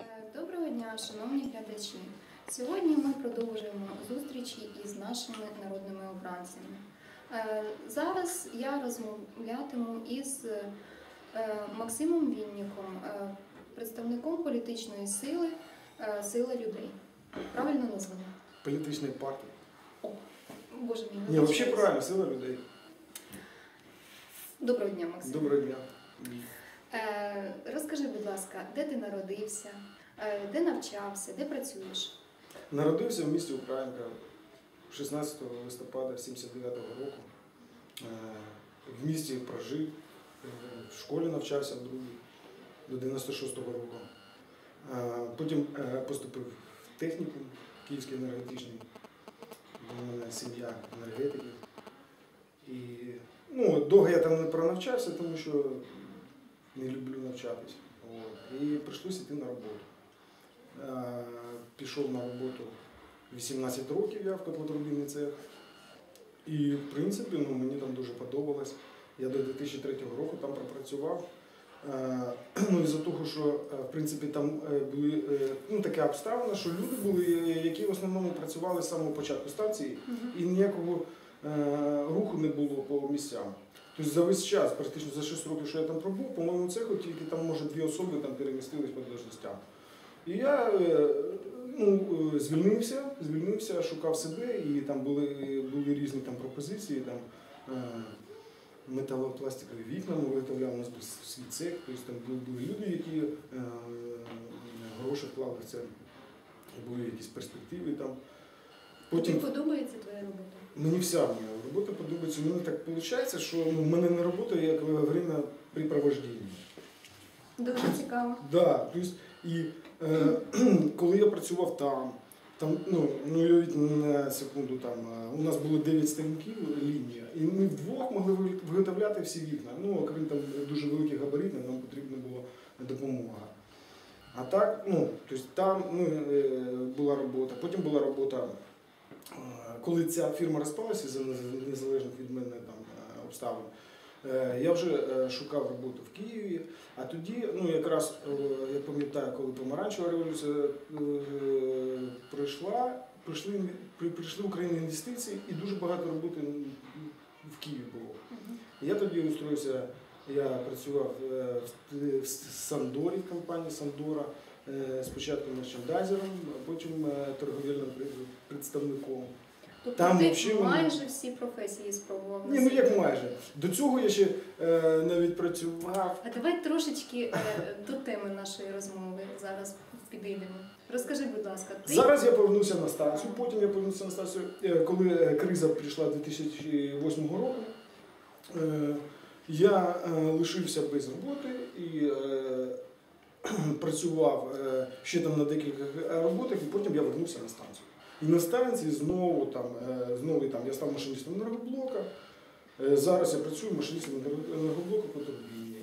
Е, Доброго дня, шановні глядачі. Сьогодні ми продовжуємо зустрічі із нашими народними обранцями. Е, Зараз я розмовлятиму із е, Максимом Вінніком, представником політичної сили Сила людей. Правильно названо? Політичної партії. Боже мій, Ні, взагалі правильно, сила людей. Доброго дня, Максим. Доброго дня. Ласка, де ти народився, Е, де навчався, де працюєш? Народився в місті Українка 16 листопада 79 року. Е, В місті прожив, е, в школі навчався в другій до 96-го року. Потім поступив в технікум Київський енергетичний. У мене сім'я енергетиків. І ну, довго я там не пронавчався, тому що не люблю навчатись. От. І прийшлося йти на роботу. Е, Пішов на роботу 18 років я в котлотрубінний цех. І, в принципі, ну, мені там дуже подобалось. Я до 2003 року там пропрацював. Е, Ну, із-за того, що е, в принципі там були ну, така обставина, що люди були, які в основному працювали з самого початку станції, і ніякого е, руху не було по місцям. Тобто за весь час, практично за 6 років, що я там пробув, по моєму цеху тільки там, може, дві особи там перемістились по должностям. І я е, ну, е, звільнився, звільнився, шукав себе, і там були, були різні там пропозиції. Там, е, металопластикові вікна ми виготовляли, у нас був свій цех, тобто там були, були люди, які е, гроші вклали в це, були якісь перспективи там. Тобі подобається твоя робота? Мені вся моя робота подобається. Мені так виходить, що ну, в мене не робота як время припровождення. Дуже цікаво. Да, тобто, і е, коли я працював там, там ну, ну на секунду, там, у нас було 9 сторінків лінія, і ми вдвох могли виготовляти всі вікна. Ну, окрім там дуже великих габаритів, нам потрібна була допомога. А так, ну, тобто там ну, е, була робота, потім була робота. Е, Коли ця фірма розпалася за незалежних від мене там е, обставин, е, я вже шукав роботу в Києві. А тоді, ну якраз я пам'ятаю, коли помаранчева революція прийшла, прийшли, прийшли в Україну інвестиції і дуже багато роботи в Києві було. Я тоді устроївся, я працював в- Сандорі, в компанії Сандора, спочатку мерчендайзером, а потім е, торговельним представником. Тобто Там ти вони- майже всі професії спробував. Ні, ну як майже. До цього я ще е, навіть працював. А давай трошечки е, до теми нашої розмови зараз підійдемо. Розкажи, будь ласка, ти Зараз я повернувся на станцію, потім я повернувся на станцію, е, коли е, криза прийшла 2008 року. е, Я е, лишився без роботи і е, працював е, ще там на декілька роботах, і потім я вернувся на станцію. І на станції знову там, е, знову там я став машиністом енергоблока. Е, Зараз я працюю машиністом енергоблоку по турбіні.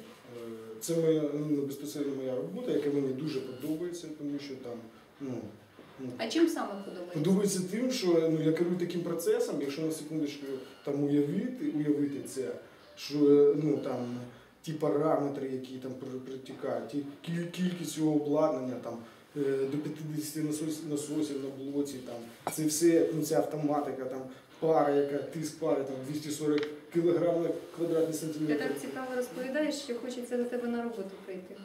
Це моя ну, безпосередньо моя робота, яка мені дуже подобається, тому що там ну, ну, а чим саме подобається? Подобається тим, що ну, я керую таким процесом, якщо на секундочку там уявити, уявити це, що ну, там, ті параметри, які там притікають, ті кількість цього обладнання, там, е, до 50 насосів, на блоці, там, це все, ну, ця автоматика, там, пара, яка тиск пари, там, 240 кг на квадратний Ти так цікаво розповідаєш, що хочеться до тебе на роботу прийти.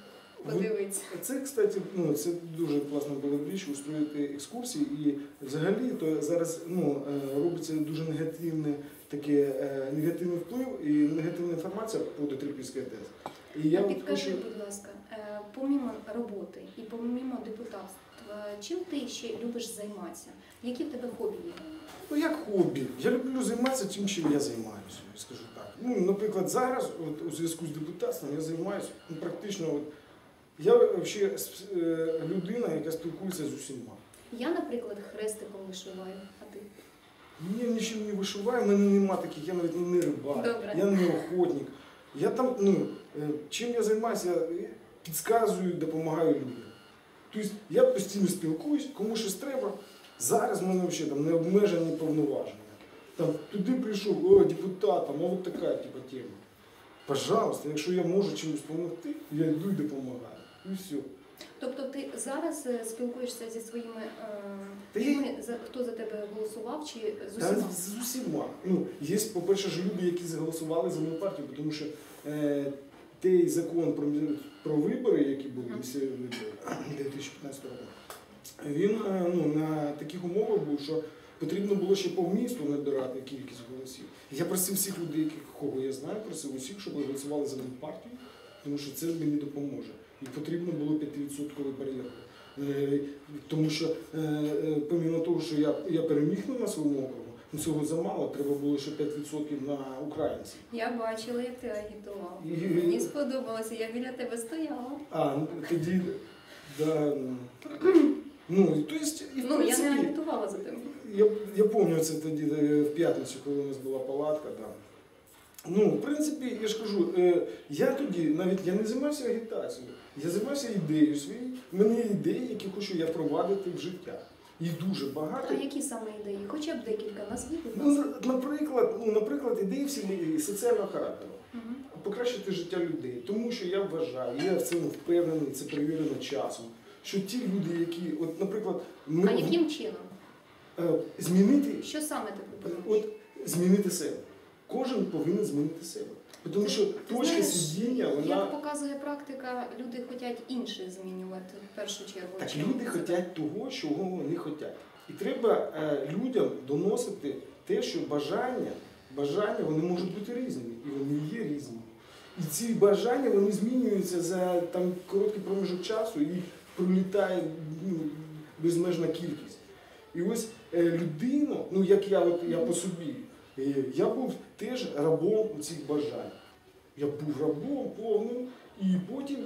Подивитися. Це, кстати, ну, це дуже класно було б річ устроїти екскурсії. І взагалі то зараз ну, е, робиться дуже негативне, таке, е, негативний вплив і негативна інформація по Дотрипільській АТС. І я підкажи, хочу, будь ласка, е, помімо роботи і помімо депутатства, чим ти ще любиш займатися? Які в тебе хобі є? ну як хобі, я люблю займатися тим, чим я займаюся, скажу так. Ну, наприклад, зараз, от, у зв'язку з депутатством, я займаюся ну, практично. От, я взагалі е, людина, яка спілкується з усіма. Я, наприклад, хрестиком вишиваю, а ти? Ні, нічим не вишиваю, в мене нема таких, я навіть не рибак, Добре. я не охотник. Я там, ну, е, чим я займаюся, я підказую, допомагаю людям. Тобто я постійно спілкуюсь, кому щось треба. Зараз в мене взагалі там необмежені повноваження. Там туди прийшов, о, депутат, там, а от така типу, тема. Пожалуйста, якщо я можу чимось допомогти, я йду і допомагаю. І все. Тобто ти зараз е, спілкуєшся зі своїми е, я- за хто за тебе голосував, чи з Та з усіма. Ну, є, по-перше, ж люди, які голосували за мою партію, тому що е, той закон про, про вибори, які були після виборів 2015 року, він е, ну, на таких умовах був, що потрібно було ще по місту набирати кількість голосів. Я просив всіх людей, кого я знаю, просив усіх, щоб голосували за мою партію, тому що це мені допоможе. І потрібно було 5% бар'єр. Е, Тому що е, е, того, що я, я переміг на своєму округу, ну цього замало, треба було ще 5% на українців. Я бачила, як ти агітував. І- Мені сподобалося, я біля тебе стояла. А, ну тоді, да, ну, і то есть, і Ну, я не агітувала за тебе. Я, я пам'ятаю це тоді в п'ятницю, коли у нас була палатка. Да. Ну, в принципі, я ж кажу, я тоді навіть я не займався агітацією, я займався ідеєю своєю. У мене є ідеї, які хочу я впровадити в життя. Їх дуже багато. А які саме ідеї? Хоча б декілька назві, будь Ну, ласка. наприклад, ну, наприклад, ідеї всі соціального характеру. Мгм. Покращити життя людей, тому що я вважаю, я в цьому впевнений, це перевірено часом. Що ті люди, які, от, наприклад, ми А яким чином? е, змінити Що саме ти пропонуєш? От змінити себе. Кожен повинен змінити себе. Тому що точка сидіння, Як показує практика, люди хочуть інше змінювати в першу чергу. Так люди хочуть того, чого вони хочуть. І треба е, людям доносити те, що бажання, бажання вони можуть бути різними. І вони є різними. І ці бажання вони змінюються за там короткий проміжок часу і пролітає ну, безмежна кількість. І ось е, людину, ну як я, от, я по собі, я був теж рабом цих бажань. Я був рабом повним, і потім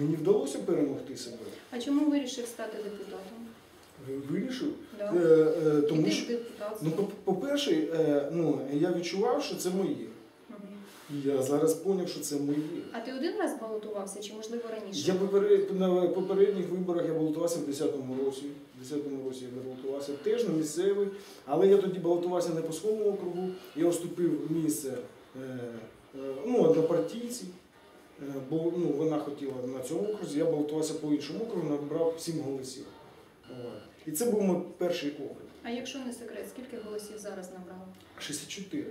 мені вдалося перемогти себе. А чому вирішив стати депутатом? Вирішив. Да. Е, е, тому що, ну, по- по-перше, е, ну, я відчував, що це моє. І я зараз зрозумів, що це моє. А ти один раз балотувався чи можливо раніше? Я поперед, на попередніх виборах я балотувався в 10-му році. В 10-му році я балотувався теж на місцевий, але я тоді балотувався не по своєму округу. Я уступив місце е, е, ну, однопартійці, е, бо ну, вона хотіла на цьому окрузі. Я балотувався по іншому округу, набрав 7 голосів. І це був мій перший округ. А якщо не секрет, скільки голосів зараз набрав? 64.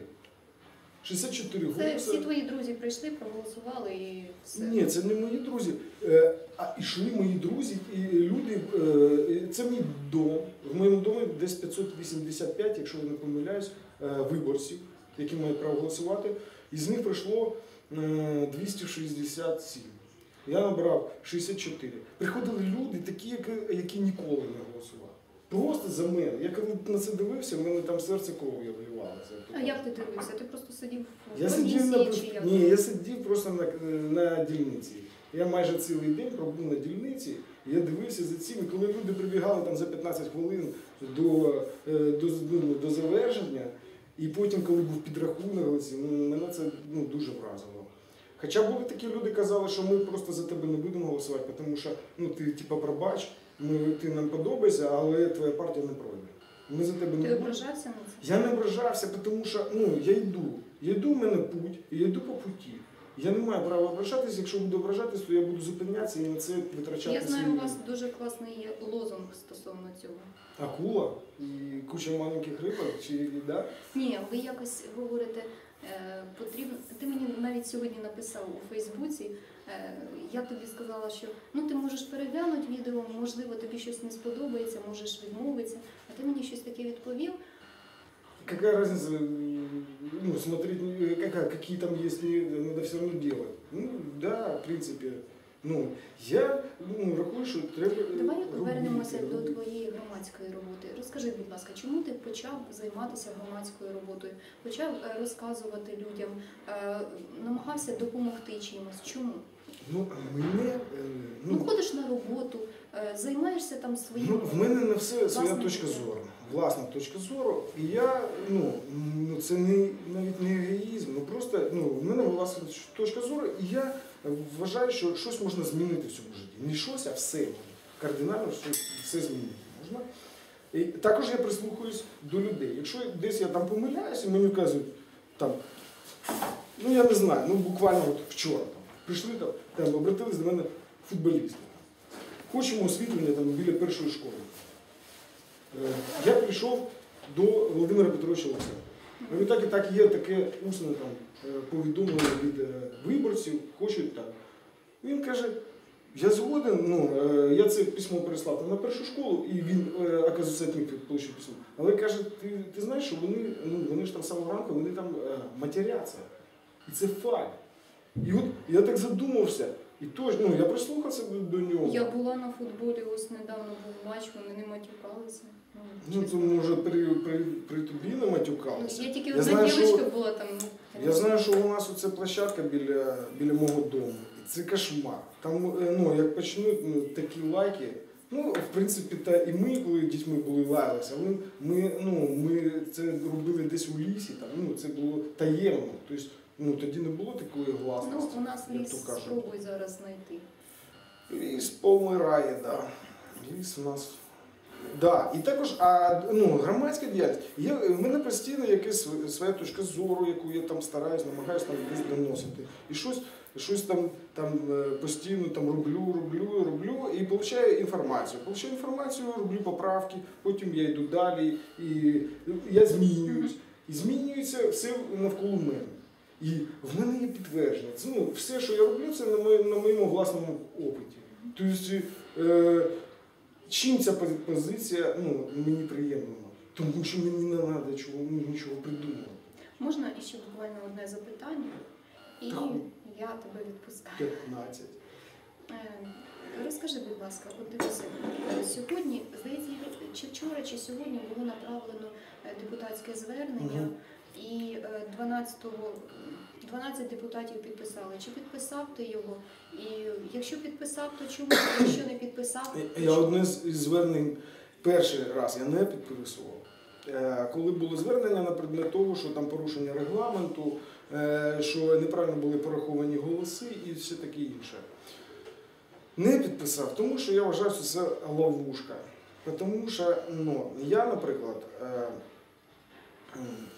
64 Це голоси. всі твої друзі прийшли, проголосували і все. Ні, це не мої друзі. Е, А йшли мої друзі, і люди. е, Це мій дом. В моєму домі десь 585, якщо я не помиляюсь, е, виборців, які мають право голосувати. І з них прийшло е, 267. Я набрав 64. Приходили люди, такі, які, які ніколи не голосували. Просто за мене. Я коли на це дивився, в мене там серце кров'ю вливалося. А як ти дивився? Ти просто сидів в Я комісії сидів на чи як? ні, я сидів просто на, на дільниці. Я майже цілий день пробув на дільниці. Я дивився за цим. І коли люди прибігали там за 15 хвилин до, е, до, ну, до завершення, і потім, коли був підрахунок ну, мене це ну, дуже вразило. Хоча були такі люди, казали, що ми просто за тебе не будемо голосувати, тому що ну, ти типа пробач, ми, ти нам подобаєшся, але твоя партія не пройде. Ми за тебе не Ти будемо. ображався на це? Я не ображався, тому що ну, я йду. Я йду в мене путь, і я йду по путі. Я не маю права ображатися. Якщо буду ображатись, то я буду зупинятися і на це витрачати Я знаю, у вас дуже класний є лозунг стосовно цього. акула і куча маленьких рибок, чи да? Ні, ви якось говорите, е, потрібно. Ти мені навіть сьогодні написав у Фейсбуці. Е, Я тобі сказала, що ну ти можеш переглянути відео, можливо, тобі щось не сподобається, можеш відмовитися. А ти мені щось таке відповів. Какая разница, ну, смотреть, э, какая, какие там есть, не- надо все равно делать. Ну, да, в принципе. Ну, я ну, рахую, що треба. Давай робити, повернемося до твоєї громадської роботи. Розкажи, будь ласка, чому ти почав займатися громадською роботою? Почав е, розказувати людям, е, намагався допомогти чимось. Чому? Ну, мене. е, Ну, ходиш на роботу, е, займаєшся там своїм. Ну, в мене на все своя точка зору. Власна точка зору. І я, ну, ну це не навіть не егоїзм, ну просто ну, в мене власна точка зору, і я вважаю, що щось можна змінити в цьому житті. Не щось, а все. Кардинально щось, все змінити можна. І також я прислухаюсь до людей. Якщо десь я там помиляюся, мені кажуть, там, ну я не знаю, ну буквально от вчора там, прийшли там, там обратились до мене футболісти. хочемо освітлення там біля першої школи. Е, Я прийшов до Володимира Петровича Олександра. Ну, так і так є таке усне там е, повідомлення від е, виборців, хочуть так. Він каже, я згоден, ну, я це письмо переслав там на першу школу, і він, міг отримав письмо. Але каже, ти, ти знаєш, що вони, ну, вони ж там самого ранку, вони там матеряться. І це факт. І от я так задумався, і тож, ну, я прислухався до, до нього. Я була на футболі, ось недавно був матч, вони не матюкалися. Ну, чесно. то може при, при, при тобі не Ну, матюкалися. Я тільки одна дівчинка була там. ну, Я знаю, що у нас оце площадка біля, біля мого дому. Це кошмар. Там, е, ну, як почнуть ну, такі лайки. Ну, в принципі, та і ми, коли дітьми були лаялися, але ми, ну, ми це робили десь у лісі, там, ну, це було таємно. Тобто, ну, тоді не було такої Ну, у нас як ліс то кажуть. спробуй зараз знайти. Ліс помирає, да. Ліс у нас. Да. І також а, ну, громадська діяльність. Є, в мене постійно якась своя точка зору, яку я там стараюсь, намагаюся там десь доносити. І щось, щось там, там е, постійно там роблю, роблю, роблю і получаю інформацію. Получаю інформацію, роблю поправки, потім я йду далі, і я змінююсь. І змінюється все навколо мене. І в мене є підтвердження. Це ну, все, що я роблю, це на моєму, на моєму власному опиті. Тобто, е, чим ця позиція ну, мені приємна? Тому що мені не треба чого, ну, нічого придумувати. Можна іще буквально одне запитання, і Так. я тебе відпускаю. 15. Е, Розкажи, будь ласка, от дивися, сьогодні, здається, чи вчора, чи сьогодні було направлено е, депутатське звернення, Мгм. І е, 12-го 12 депутатів підписали. Чи підписав ти його? І якщо підписав, то чому? Якщо не підписав, то Я чому? одне з звернень перший раз я не підписував. Е, Коли було звернення на предмет того, що там порушення регламенту, е, що неправильно були пораховані голоси і все таке інше. Не підписав, тому що я вважаю, що це ловушка. Тому що ну, я, наприклад, е,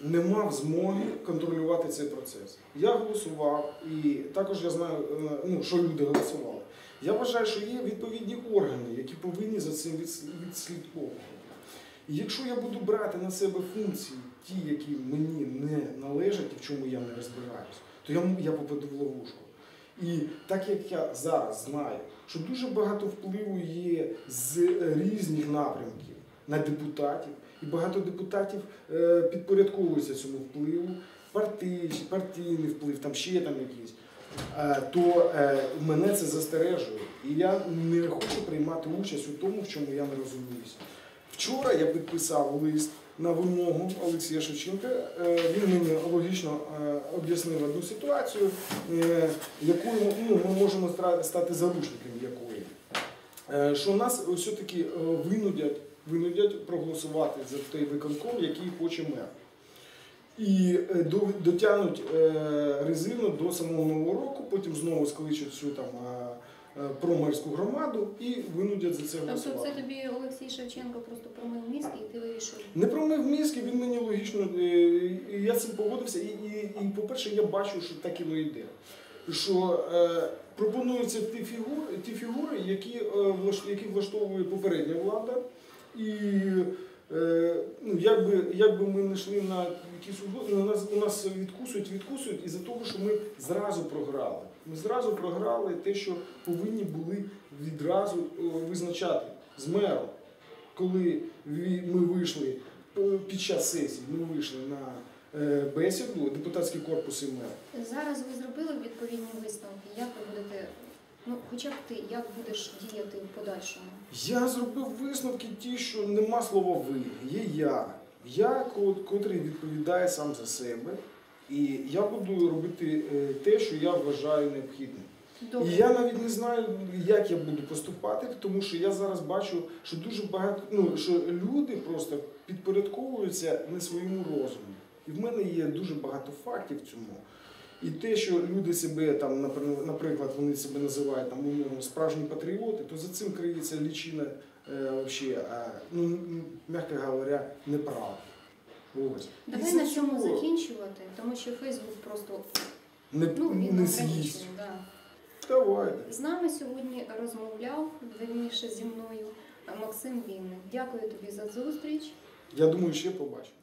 не мав змоги контролювати цей процес. Я голосував, і також я знаю, е, ну, що люди голосували. Я вважаю, що є відповідні органи, які повинні за цим відслідковувати. І якщо я буду брати на себе функції, ті, які мені не належать і в чому я не розбираюсь, то я, я попаду в ловушку. І так як я зараз знаю, що дуже багато впливу є з різних напрямків на депутатів, і багато депутатів е, підпорядковуються цьому впливу, партій, партійний вплив, там ще там якийсь, е, то е, мене це застережує. І я не хочу приймати участь у тому, в чому я не розуміюся. Вчора я підписав лист на вимогу Олексія Шевченка. Він мені логічно об'яснив одну ситуацію, якою ну, ми можемо стати заручниками якої. Що нас все-таки винудять, винудять проголосувати за той виконком, який хоче мер. І е, дотягнуть е, резину до самого нового року, потім знову скличуть всю там е, промерську громаду і винудять за це Тобто це тобі Олексій Шевченко просто промив мізки і ти вирішив. Не промив мізки, він мені логічно, я з цим погодився. І, і, і по-перше, я бачу, що так і не йде. Що е, пропонуються ті фігури, ті фігури, які, е, влаш- які влаштовує попередня влада. І е, ну, як, би, як би ми не йшли на якісь угоди, у нас, у нас відкусують, відкусують із-за того, що ми зразу програли. Ми зразу програли те, що повинні були відразу е, визначати з мером коли ми вийшли е, під час сесії, ми вийшли на бесіду, депутатський корпус і мер. Зараз ви зробили відповідні висновки. Як ви будете, ну хоча б ти, як будеш діяти в подальшому? Я зробив висновки ті, що нема слова ви, є я. Я, ко- котрий відповідає сам за себе, і я буду робити е, те, що я вважаю необхідним. Добре. І я навіть не знаю, як я буду поступати, тому що я зараз бачу, що дуже багато, ну що люди просто підпорядковуються не своєму розуму. І в мене є дуже багато фактів в цьому. І те, що люди себе там, наприклад, вони себе називають там умовно справжні патріоти, то за цим криється лічина е, вообще, е, ну, м'яко говоря, неправда. Ось. Давай на цьому закінчувати, тому що Фейсбук просто не, ну він не з'їсть. Да. Давайте. З нами сьогодні розмовляв вірніше зі мною Максим Вінник. Дякую тобі за зустріч. Я думаю, ще побачимо.